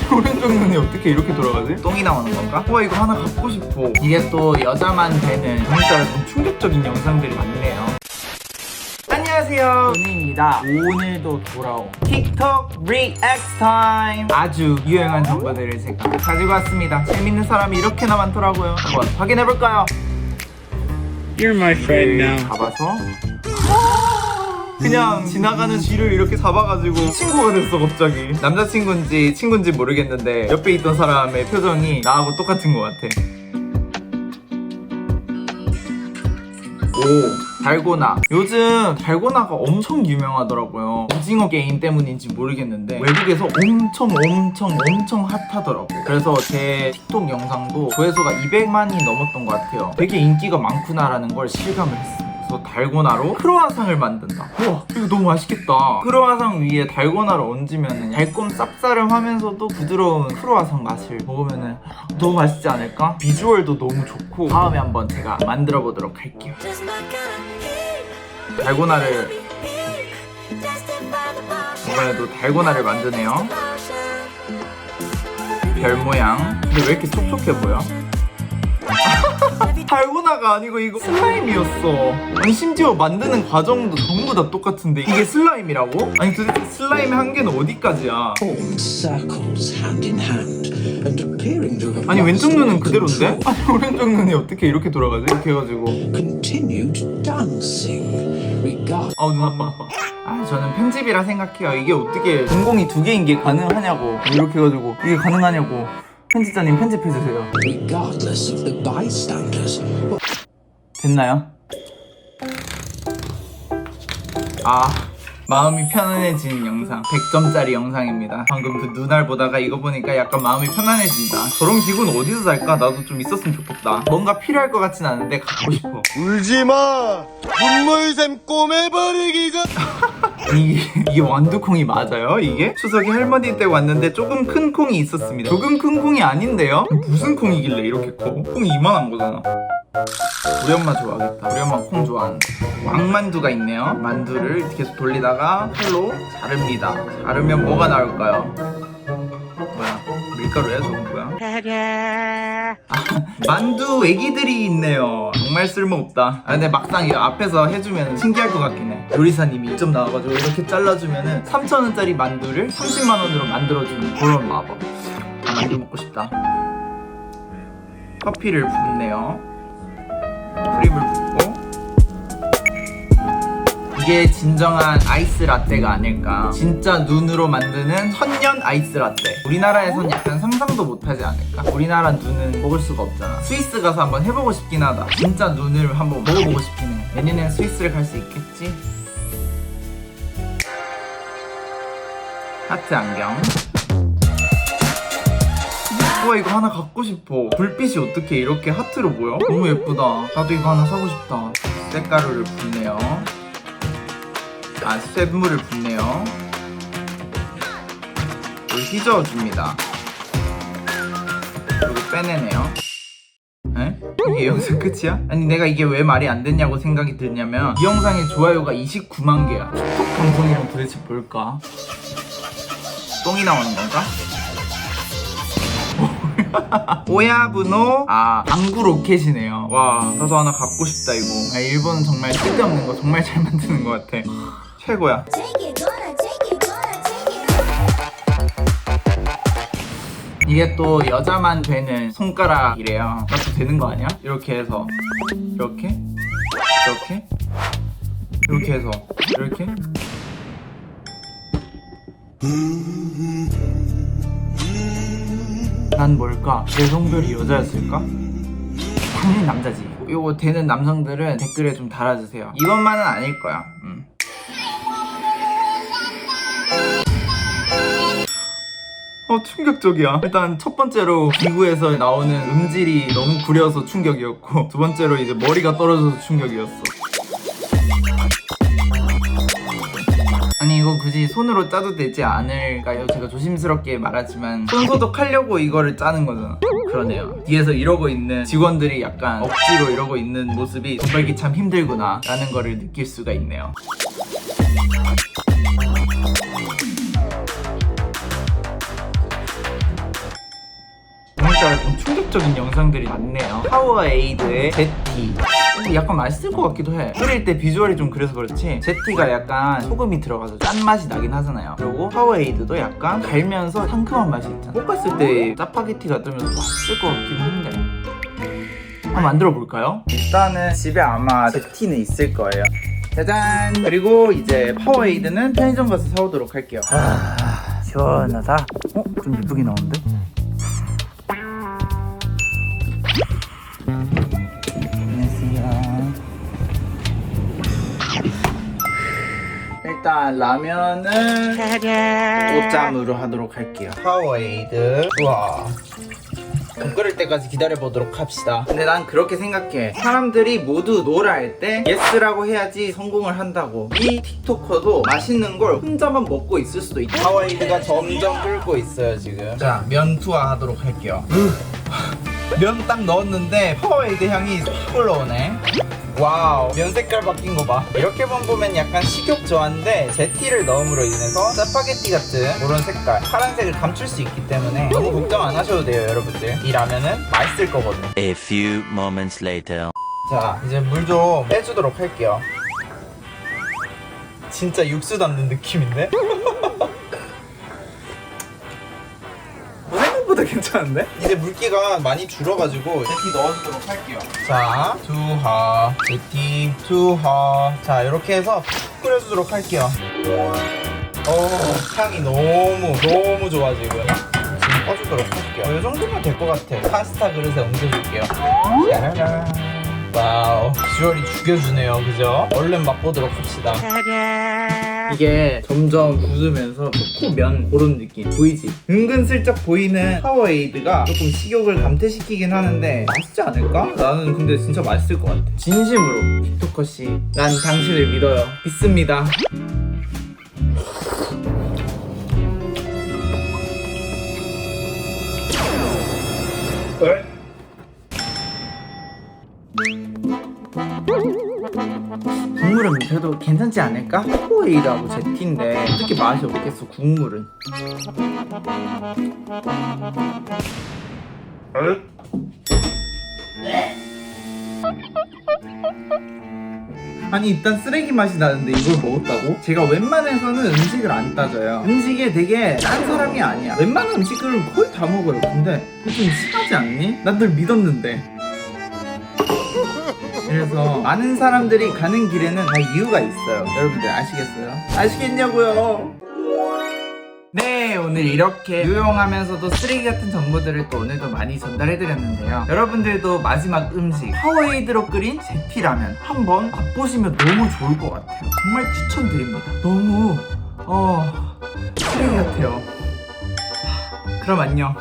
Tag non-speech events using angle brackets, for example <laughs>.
아니 오른쪽 눈이 어떻게 이렇게 돌아가지? 똥이 나오는 건가? 와 이거 하나 갖고 싶어 이게 또 여자만 되는 진짜 좀 충격적인 영상들이 많네요 안녕하세요 은희입니다 오늘도 돌아온 틱톡 리액트 타임 아주 유행한 정보들을 제가 가지고 왔습니다 재밌는 사람이 이렇게나 많더라고요 한번 확인해볼까요? You're my friend now. 잡아서 그냥 지나가는 쥐를 이렇게 잡아가지고 친구가 됐어 갑자기. 남자친구인지 친구인지 모르겠는데 옆에 있던 사람의 표정이 나하고 똑같은 것 같아. 오 달고나. 요즘 달고나가 엄청 유명하더라고요. 오징어 게임 때문인지 모르겠는데 외국에서 엄청 엄청 엄청 핫하더라고 그래서 제 틱톡 영상도 조회수가 200만이 넘었던 것 같아요. 되게 인기가 많구나라는 걸 실감을 했어요 그래서 달고나로 크로와상을 만든다. 우와, 이거 너무 맛있겠다. 크로와상 위에 달고나를 얹으면 달콤 쌉싸름하면서도 부드러운 크로와상 맛을 먹으면 너무 맛있지 않을까? 비주얼도 너무 좋고 다음에 한번 제가 만들어 보도록 할게요. 달고나를 이번에도 달고나를 만드네요. 별 모양. 근데 왜 이렇게 촉촉해 보여? 달고나가 아니고 이거 슬라임이었어. 아니 심지어 만드는 과정도 전부 다 똑같은데 이게 슬라임이라고? 아니 도대체 슬라임의 한계는 어디까지야? 아니 왼쪽 눈은 그대로인데? 아니 오른쪽 눈이 어떻게 이렇게 돌아가지? 이렇게 해가지고 아우 눈 아파 아 저는 편집이라 생각해요 이게 어떻게 전공이 두 개인 게 가능하냐고 이렇게 해가지고 이게 가능하냐고 편집자님 편집해주세요. Regardless of the bystanders. 됐나요? 아 마음이 편안해지는 영상. 100점짜리 영상입니다. 방금 그 눈알 보다가 이거 보니까 약간 마음이 편안해진다. 저런 기분 어디서 살까? 나도 좀 있었으면 좋겠다. 뭔가 필요할 것 같진 않은데 갖고 싶어. 울지마! 눈물 샘 꼬매 버리기 전 <laughs> 이게, 이게 완두콩이 맞아요? 이게? 추석에 할머니 댁 왔는데 조금 큰 콩이 있었습니다 조금 큰 콩이 아닌데요? 무슨 콩이길래 이렇게 커? 콩이 이만한 거잖아 우리 엄마 좋아하겠다 우리 엄마 콩 좋아하는데 왕만두가 있네요 만두를 계속 돌리다가 칼로 자릅니다 자르면 뭐가 나올까요? 밀가루야 저건 뭐야? 아, 만두 애기들이 있네요. 정말 쓸모없다. 아, 근데 막상 이 앞에서 해주면 신기할 것 같긴 해. 요리사님이 좀 나와가지고 이렇게 잘라주면은 3,000원짜리 만두를 30만원으로 만들어주는 그런 마법. 아 만두 먹고 싶다. 커피를 붓네요. 크림을 붓고 이게 진정한 아이스 라떼가 아닐까. 진짜 눈으로 만드는 천년 아이스 라떼. 우리나라에선 약간 상상도 못하지 않을까? 우리나라 눈은 먹을 수가 없잖아. 스위스 가서 한번 해보고 싶긴 하다. 진짜 눈을 한번 먹어보고 싶긴 해. 내년엔 스위스를 갈 수 있겠지? 하트 안경. 우와 이거 하나 갖고 싶어. 불빛이 어떻게 이렇게 하트로 보여? 너무 예쁘다. 나도 이거 하나 사고 싶다. 쇳가루를 붓네요 아 쇳물을 붓네요. 이걸 휘저어줍니다. 그리고 빼내네요. 에? 이게 영상 끝이야? 아니 내가 이게 왜 말이 안 됐냐고 생각이 들냐면 이 영상에 좋아요가 29만 개야. 틱톡 방송이란 도대체 뭘까? 똥이 나오는 건가? <laughs> 오야부노? 아 방구 로켓이네요. 와 나도 하나 갖고 싶다 이거. 아, 일본은 정말 쓸데없는 거 정말 잘 만드는 것 같아 최고야. 이게 또 여자만 되는 손가락이래요 나도 되는 거 아니야? 이렇게 해서 이렇게 이렇게 이렇게 해서 이렇게 난 뭘까? 내 성별이 여자였을까? 당연히 남자지 이거 되는 남성들은 댓글에 좀 달아주세요 이것만은 아닐 거야 음. 어 충격적이야. 일단 첫 번째로 기구에서 나오는 음질이 너무 구려서 충격이었고 두 번째로 이제 머리가 떨어져서 충격이었어. 아니 이거 굳이 손으로 짜도 되지 않을까요? 제가 조심스럽게 말하지만 손 소독하려고 이거를 짜는 거잖아. 그러네요. 뒤에서 이러고 있는 직원들이 약간 억지로 이러고 있는 모습이 돈 벌기 참 힘들구나 라는 거를 느낄 수가 있네요 자극적인 영상들이 많네요. 파워에이드의 제티. 어, 약간 맛있을 것 같기도 해. 끓일 때 비주얼이 좀 그래서 그렇지. 제티가 약간 소금이 들어가서 짠 맛이 나긴 하잖아요. 그리고 파워에이드도 약간 갈면서 상큼한 맛이 있잖아. 볶았을 때 짜파게티가 뜨면서 맛있을 것 같긴 한데. 한번 만들어 볼까요? 일단은 집에 아마 제티는 있을 거예요. 짜잔! 그리고 이제 파워에이드는 편의점 가서 사오도록 할게요. 아, 시원하다. 어? 좀 예쁘게 나오는데? 일단 라면은 오짬으로 하도록 할게요. 파워에이드. 우와. 좀 끓을 때까지 기다려보도록 합시다. 근데 난 그렇게 생각해. 사람들이 모두 노라 할 때 예스라고 해야지 성공을 한다고. 이 틱토커도 맛있는 걸 혼자만 먹고 있을 수도 있다. 파워에이드가 점점 끓고 있어요, 지금. 자, 면 투하 하도록 할게요. 면 딱 넣었는데 파워에이드 향이 쏙 올라오네. 와우. 면 색깔 바뀐 거 봐. 이렇게만 보면 약간 식욕 저하인데 제티를 넣음으로 인해서 짜파게티 같은 그런 색깔 파란색을 감출 수 있기 때문에 너무 걱정 안 하셔도 돼요 여러분들. 이 라면은 맛있을 거거든요. A few moments later. 자 이제 물 좀 빼주도록 할게요. 진짜 육수 담는 느낌인데? <laughs> 괜찮은데? 이제 물기가 많이 줄어가지고 제티 넣어주도록 할게요. 자 두하 제티 두하. 자 이렇게 해서 푹 끓여주도록 할게요. 오 향이 너무 너무 좋아 지금. 지금 꺼주도록 할게요. 이 정도면 될 것 같아. 파스타 그릇에 옮겨줄게요. 짜라란 와우 비주얼이 죽여주네요. 그죠? 얼른 맛보도록 합시다 이게 점점 굳으면서 초코면 그런 느낌 보이지? 은근슬쩍 보이는 파워에이드가 조금 식욕을 감퇴시키긴 하는데 맛있지 않을까? 나는 근데 진짜 맛있을 것 같아 진심으로 틱토커 씨 난 당신을 믿어요 믿습니다 왜? 국물은 그래도 괜찮지 않을까? 파워에이드하고 제 티인데 어떻게 맛이 없겠어 국물은 아니 일단 쓰레기 맛이 나는데 이걸 먹었다고? 제가 웬만해서는 음식을 안 따져요 음식에 되게 짠 사람이 아니야 웬만한 음식을 거의 다 먹어요 근데 좀 심하지 않니? 난 널 믿었는데 그래서 많은 사람들이 가는 길에는 다 이유가 있어요. 여러분들 아시겠어요? 아시겠냐고요? 네, 오늘 이렇게 유용하면서도 쓰레기 같은 정보들을 또 오늘도 많이 전달해드렸는데요. 여러분들도 마지막 음식 파워에이드로 끓인 제티라면 한번 맛보시면 너무 좋을 것 같아요. 정말 추천드립니다. 너무 어 쓰레기 같아요. 그럼 안녕.